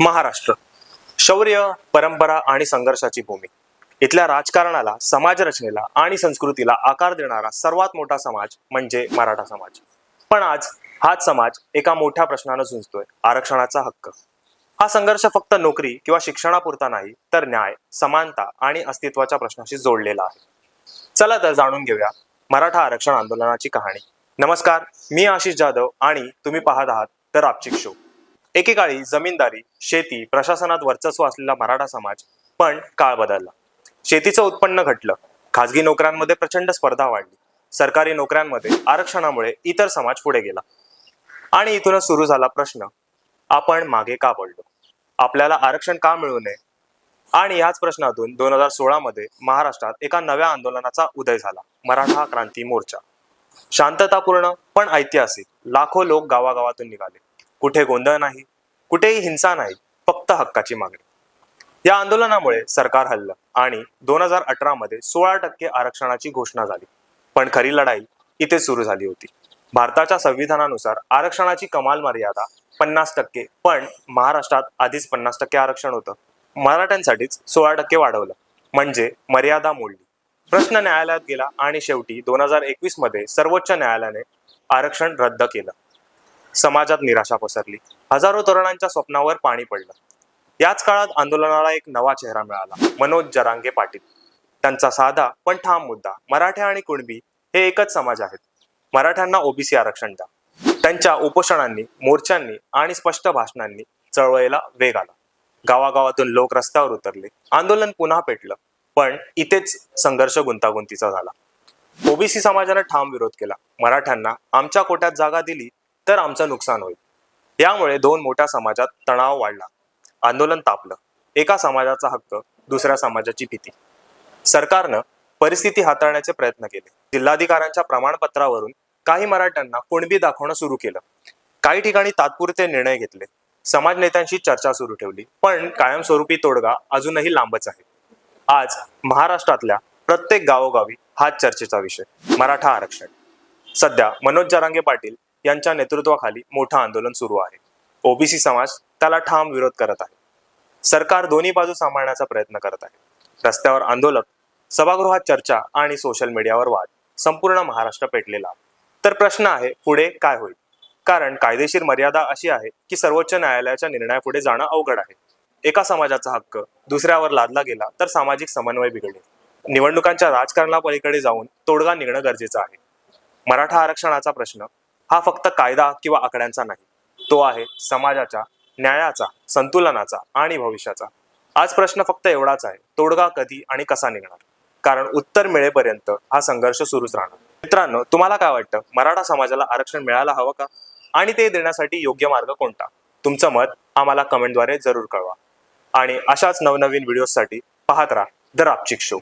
महाराष्ट्र. शौर्य परंपरा आणि संघर्षाची भूमी. इथल्या राजकारणाला समाज रचनेला आणि संस्कृतीला आकार देणारा सर्वात मोठा समाज म्हणजे मराठा समाज. पण आज हाच समाज एका मोठ्या प्रश्नानं झुंजतोय आरक्षणाचा हक्क. हा संघर्ष फक्त नोकरी किंवा शिक्षणापुरता नाही तर न्याय समानता आणि अस्तित्वाच्या प्रश्नाशी जोडलेला आहे. चला तर जाणून घेऊया मराठा आरक्षण आंदोलनाची कहाणी. नमस्कार मी आशिष जाधव आणि तुम्ही पाहत आहात तर आपचिक शो एकेकाळी जमीनदारी शेती प्रशासनात वर्चस्व असलेला मराठा समाज पण काळ बदलला. शेतीचं उत्पन्न घटलं. खाजगी नोकऱ्यांमध्ये प्रचंड स्पर्धा वाढली. सरकारी नोकऱ्यांमध्ये आरक्षणामुळे इतर समाज पुढे गेला. आणि इथूनच सुरू झाला प्रश्न आपण मागे का पडलो? आपल्याला आरक्षण का मिळू नये? आणि याच प्रश्नातून दोन हजार सोळा मध्ये महाराष्ट्रात एका नव्या आंदोलनाचा उदय झाला मराठा क्रांती मोर्चा. शांततापूर्ण पण ऐतिहासिक लाखो लोक गावागावातून निघाले. कुठे गोंधळ नाही कुठेही हिंसा नाही फक्त हक्काची मागणी. या आंदोलनामुळे सरकार हल्लं आणि दोन हजार अठरा मध्ये सोळा टक्के आरक्षणाची घोषणा झाली. पण खरी लढाई इथे सुरू झाली होती. भारताच्या संविधानानुसार आरक्षणाची कमाल मर्यादा पन्नास टक्के पण महाराष्ट्रात आधीच पन्नास टक्के आरक्षण होतं. मराठ्यांसाठीच सोळा टक्के वाढवलं. म्हणजे मर्यादा मोडली. प्रश्न न्यायालयात गेला आणि शेवटी दोन हजार एकवीसमध्ये सर्वोच्च न्यायालयाने आरक्षण रद्द केलं. समाजात निराशा पसरली. हजारो तरुणांच्या स्वप्नावर पाणी पडलं. याच काळात आंदोलनाला एक नवा चेहरा मिळाला मनोज जरांगे पाटील. त्यांचा साधा पण ठाम मुद्दा मराठा आणि कुणबी हे एकच समाज आहेत. मराठ्यांना ओबीसी आरक्षण द्या. त्यांच्या उपोषणांनी मोर्चांनी आणि स्पष्ट भाषणांनी चळवळीला वेग आला. गावागावातून लोक रस्त्यावर उतरले. आंदोलन पुन्हा पेटलं पण इथेच संघर्ष गुंतागुंतीचा झाला. ओबीसी समाजानं ठाम विरोध केला. मराठ्यांना आमच्या कोट्यात जागा दिली तर आमचं नुकसान होईल. यामुळे दोन मोठ्या समाजात तणाव वाढला. आंदोलन तापलं. एका समाजाचा हक्क दुसऱ्या समाजाची भीती. सरकारनं परिस्थिती हाताळण्याचे प्रयत्न केले. जिल्हाधिकाऱ्यांच्या प्रमाणपत्रावरून काही मराठ्यांना कुणबी दाखवणं सुरू केलं. काही ठिकाणी तात्पुरते निर्णय घेतले. समाज नेत्यांशी चर्चा सुरू ठेवली. पण कायमस्वरूपी तोडगा अजूनही लांबच आहे. आज महाराष्ट्रातल्या प्रत्येक गावोगावी हाच चर्चेचा विषय. मराठा आरक्षण. सध्या मनोज जरांगे पाटील यांच्या नेतृत्वाखाली मोठं आंदोलन सुरू आहे. ओबीसी समाज त्याला ठाम विरोध करत आहे. सरकार दोन्ही बाजू सांभाळण्याचा प्रयत्न करत आहे. रस्त्यावर आंदोलक सभागृहात चर्चा आणि सोशल मीडियावर वाद संपूर्ण महाराष्ट्र पेटलेला तर प्रश्न आहे पुढे काय होईल? कारण कायदेशीर मर्यादा अशी आहे की सर्वोच्च न्यायालयाच्या निर्णयापुढे जाणं अवघड आहे. एका समाजाचा हक्क दुसऱ्यावर लादला गेला तर सामाजिक समन्वय बिघडेल. निवडणुकांच्या राजकारणापलीकडे जाऊन तोडगा निघणं गरजेचं आहे. मराठा आरक्षणाचा प्रश्न हा फक्त कायदा किंवा आकड्यांचा नाही. तो आहे समाजाच्या न्यायाचा संतुलनाचा आणि भविष्याचा. आज प्रश्न फक्त एवढाच आहे तोडगा कधी आणि कसा निघणार? कारण उत्तर मिळेपर्यंत हा संघर्ष सुरूच राहणार. मित्रांनो तुम्हाला काय वाटतं? मराठा समाजाला आरक्षण मिळायला हवं का? आणि ते देण्यासाठी योग्य मार्ग कोणता? तुमचं मत आम्हाला कमेंटद्वारे जरूर कळवा. आणि अशाच नवनवीन व्हिडिओसाठी पाहत राहा द रापचिक शो